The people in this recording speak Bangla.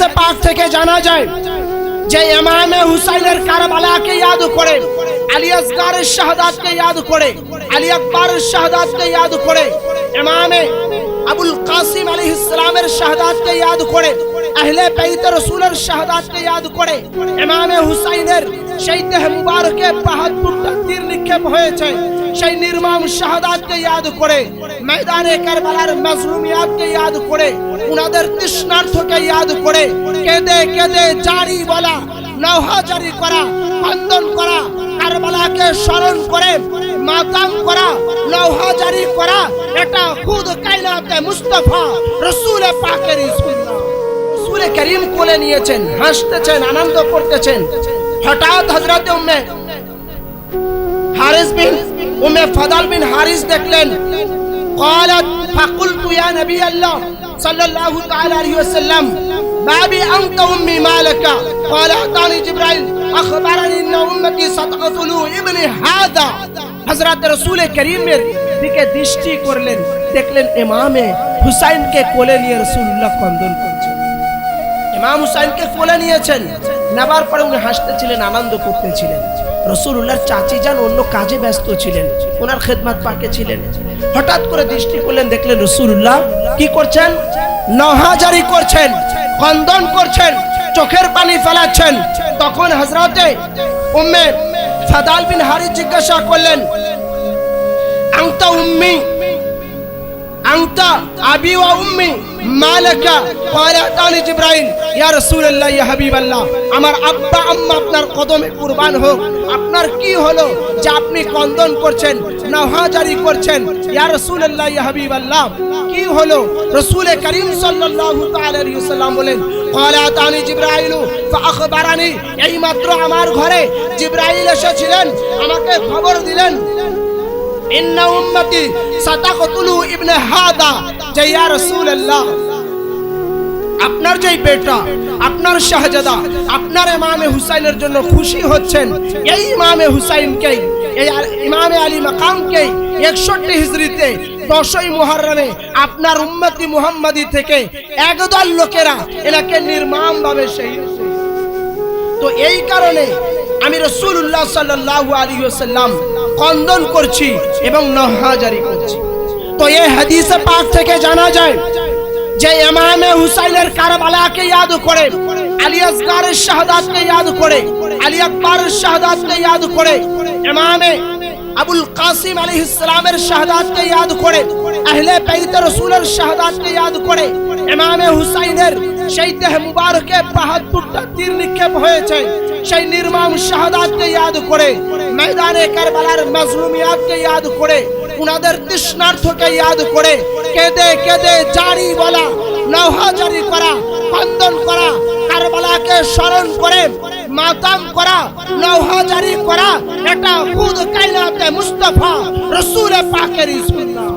হাদিসে পাক থেকে জানা যায় যে ইমামে হুসাইনের কারবালাকে ইয়াদ করে, আলী আসগারের শাহাদাতকে ইয়াদ করে, আলী আকবরের শাহাদাতকে ইয়াদ করে, ইমামে আবুল কাসিম আলাইহিস সালামের শাহাদাতকে ইয়াদ করে, আহলে বাইত রাসূলের শাহাদাতকে ইয়াদ করে, ইমামে হুসাইনের সেই দেহ মুবারকে বাহাত্তরটা তীর নিক্ষেপ হয়েছে। সেই নির্মম শাহাদাতকে ইয়াদ করে, ময়দানে কারবালার মাজলুমিয়াতকে ইয়াদ করে, উনাদের তৃষ্ণার্থকে ইয়াদ করে, কেঁদে কেঁদে জারি বলা নৌহা জারি করা, বন্ধন করা, কারবালাকে স্মরণ করে, মাতাম করা নৌহা জারি করা, এটা খুদ কায়নাতে মুস্তাফা, রসুল পাকের রসুল করিম কোলে নিয়েছেন, হাসতেছেন, আনন্দ করতেছেন। হঠাৎ হযরত উম্মে হারিস বিন উম্মে ফাদাল বিন হারিস দেখলেন قالت فقلت يا نبي الله صلى الله تعالى عليه وسلم بابي أنت أمي ما لك قال أعطاني جبرائيل أخبرني أن أمتي ستقتل ابني هذا হযরত রাসূল করিমের দিকে দৃষ্টি করলেন দেখলেন ইমামে হুসাইনকে কোলে নিয়ে রাসূলুল্লাহ কন্দন করছেন ইমাম হুসাইনকে কোলে নিয়েছেন নেবার পরে উনি হাসতেছিলেন, আনন্দ করতেছিলেন। রসুল্লাহর চাচি যান অন্য কাজে ব্যস্ত ছিলেন, ওনার খেদমাত পাকে ছিলেন। হঠাৎ করে দৃষ্টি করলেন, দেখলেন রসুল্লাহ কি করছেন? নহাজারি করছেন কন্দন করছেন, চোখের পানি ফেলাচ্ছেন। তখন হজরতে উম্মে ফাদাল বিন হারি জিজ্ঞাসা করলেন আংতা উম্মি أنت أبي وأمي ما لك قال أتاني جبرائيل يا رسول الله يا حبيب الله আমার আব্বা আম্মা আপনার কদমে কুরবান হোক আপনার কি হলো যে আপনি কন্দন করছেন নহাজারি করছেন ইয়া রাসূলুল্লাহ ইয়া হাবিবাল্লাহ কি হলো রাসূল করিম সাল্লাল্লাহু তাআলা আলাইহি ওয়াসাল্লাম বলেন قال أتاني جبرائيل فأخبرني এই মাত্র আমার ঘরে জিবরাইল এসেছিলেন আমাকে খবর দিলেন ইন্না উম্মতি সাতাকতুলু ইবনে হাদা যে ইয়া রাসূলুল্লাহ আপনার যেই বেটা আপনার শাহজাদা আপনার ইমামে হুসাইনের জন্য খুশি হচ্ছেন এই ইমামে হুসাইনকে এই ইমামে আলী মাকামকে একষট্টি হিজরিতে দশই মুহররমে আপনার উম্মতি মুহাম্মাদি থেকে একদল লোকেরা এনাকে নির্মম ভাবে শহীদ তো এই কারণে আমি রসুল্লাহ সাল্লাল্লাহু আলাইহি ওয়াসাল্লাম কন্দন করছি এবং নহাজারি করছি। তো এই হাদিসে পাক থেকে জানা যায় যে ইমামে হুসাইনের কারবালাকে ইয়াদ করে, আলী আসগারের শাহাদাতকে ইয়াদ করে, আলী আকবরের শাহাদাতকে ইয়াদ করে, ইমামে আবুল কাসিম আলাইহিস সালামের শাহাদাতকে ইয়াদ করে, আহলে বাইত রাসূলের শাহাদাতকে ইয়াদ করে, ইমামে হুসাইনের সেই দেহ মুবারকে বাহাত্তরটা তীর নিক্ষেপ হয়েছে। সেই নির্মম শাহাদাতকে ইয়াদ করে, ময়দানে কারবালার মাজলুমিয়াতকে ইয়াদ করে, উনাদের তৃষ্ণার্থকে ইয়াদ করে, কেঁদে কেঁদে জারি বলা নৌহা জারি করা বন্ধন করা, কারবালাকে স্মরণ করে, মাতাম করা নৌহা জারি করা, এটা খুদ কায়নাতে মুস্তাফা রসুল পাকের সুন্নাহ